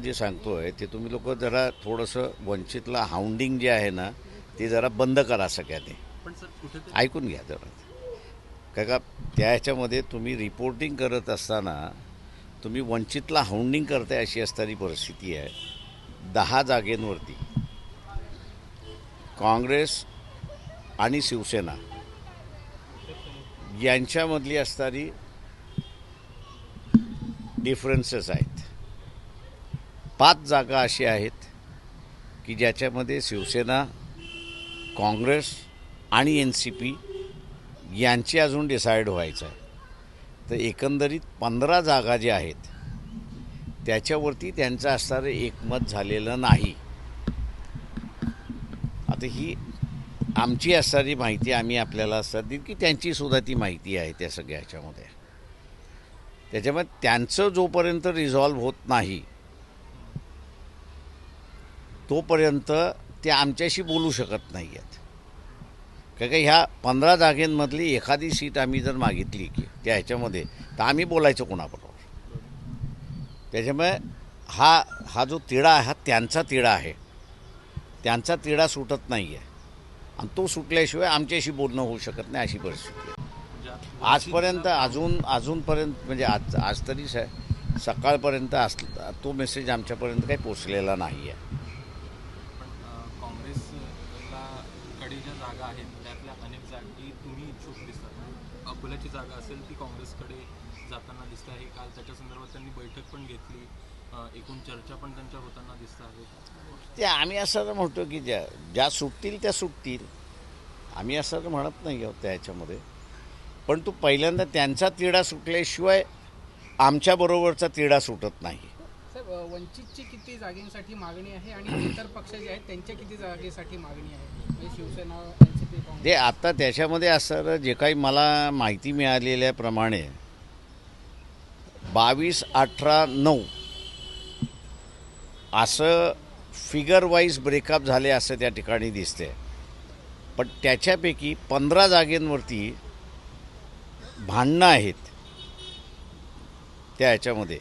तुम्हाला जे सांगतोय ते तुम्ही लोक जरा थोडंसं वंचितला हाऊंडिंग जे आहे ना ते जरा बंद करा सगळ्यांनी. सर कुठेतरी ऐकून घ्या जरा. काय का त्या ह्याच्यामध्ये तुम्ही रिपोर्टिंग करत असताना तुम्ही वंचितला हाऊंडिंग करताय अशी असणारी परिस्थिती आहे दहा जागेंवरती. काँग्रेस आणि शिवसेना यांच्यामधली असणारी डिफरन्सेस आहेत. पाच जागा अशी आहेत की ज्याच्यामध्ये शिवसेना काँग्रेस आणि एन सी पी यांची अजून डिसाईड व्हायचं आहे. तर एकंदरीत पंधरा जागा ज्या आहेत त्याच्यावरती त्यांचं असणारं एकमत झालेलं नाही. आता ही आमची असणारी माहिती आम्ही आपल्याला असतात देईल की त्यांचीसुद्धा ती माहिती आहे त्या सगळ्या ह्याच्यामध्ये त्याच्यामुळे त्यांचं जोपर्यंत रिझॉल्व्ह होत नाही तोपर्यंत ते आमच्याशी बोलू शकत नाही आहेत कारण का ह्या पंधरा जागेंमधली एखादी सीट आम्ही जर मागितली की त्या ह्याच्यामध्ये तर आम्ही बोलायचं कोणाबरोबर? त्याच्यामुळे हा हा जो तिढा आहे हा त्यांचा तिढा आहे. त्यांचा तिढा सुटत नाही आहे आणि तो सुटल्याशिवाय आमच्याशी बोलणं होऊ शकत नाही अशी परिस्थिती आहे. आजपर्यंत अजून अजूनपर्यंत म्हणजे आज आज तरी स सकाळपर्यंत अस तो मेसेज आमच्यापर्यंत काही पोचलेला नाही आहे आघाडी ज्या जागा आहेत त्यातल्या अनेक जागी तुम्ही इच्छुक दिसतात. अकोल्याची जागा असेल ती काँग्रेसकडे जाताना दिसत आहे. काल त्याच्या संदर्भात त्यांनी बैठक पण घेतली. एकूण चर्चा पण त्यांच्या होताना दिसत आहे. ते आम्ही असं म्हणतो की ज्या ज्या सुटतील त्या सुटतील. आम्ही असं तर म्हणत नाही आहोत त्या ह्याच्यामध्ये. पण तो पहिल्यांदा त्यांचा तिढा सुटल्याशिवाय आमच्याबरोबरचा तिढा सुटत नाही. वंचितची किती जागेसाठी मागणी आहे आणि इतर पक्ष जे आहेत त्यांच्या किती जागेसाठी मागणी आहे? म्हणजे शिवसेना ते आता त्याच्यामध्ये असं जे काही मला माहिती मिळालेल्याप्रमाणे बावीस अठरा नऊ असं फिगर वाईज ब्रेकअप झाले असं त्या ठिकाणी दिसते पण त्याच्यापैकी पंधरा जागेंवरती भांडणं आहेत त्या ह्याच्यामध्ये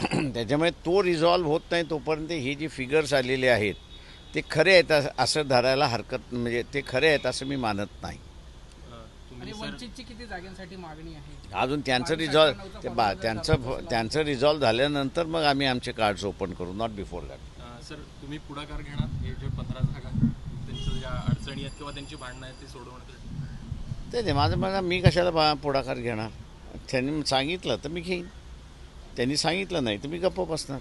त्याच्यामुळे तो रिझॉल्व्ह होत नाही तोपर्यंत हे जे फिगर्स आलेले आहेत ते खरे आहेत अस- धरायला हरकत म्हणजे ते खरे आहेत असं मी मानत नाही. अ, आणि तुम्ही सर वंचितची किती जागांसाठी मागणी आहे? अजून त्यांचं रिझॉल्व ते बा त्यांचं त्यांचं रिझॉल्व झाल्यानंतर मग आम्ही आमचे कार्ड्स ओपन करू नॉट बिफोर दॅट सर तुम्ही पुढाकार घेणार हे जे पंधरा जागा त्यांच्या ज्या अडचणी आहेत किंवा त्यांची भांडणं आहेत ती सोडवण्यासाठी ते ते माझं मला मी कशाला बा पुढाकार घेणार? त्यांनी सांगितलं तर मी घेईन. त्यांनी सांगितलं नाही तुम्ही गप्प बसणार.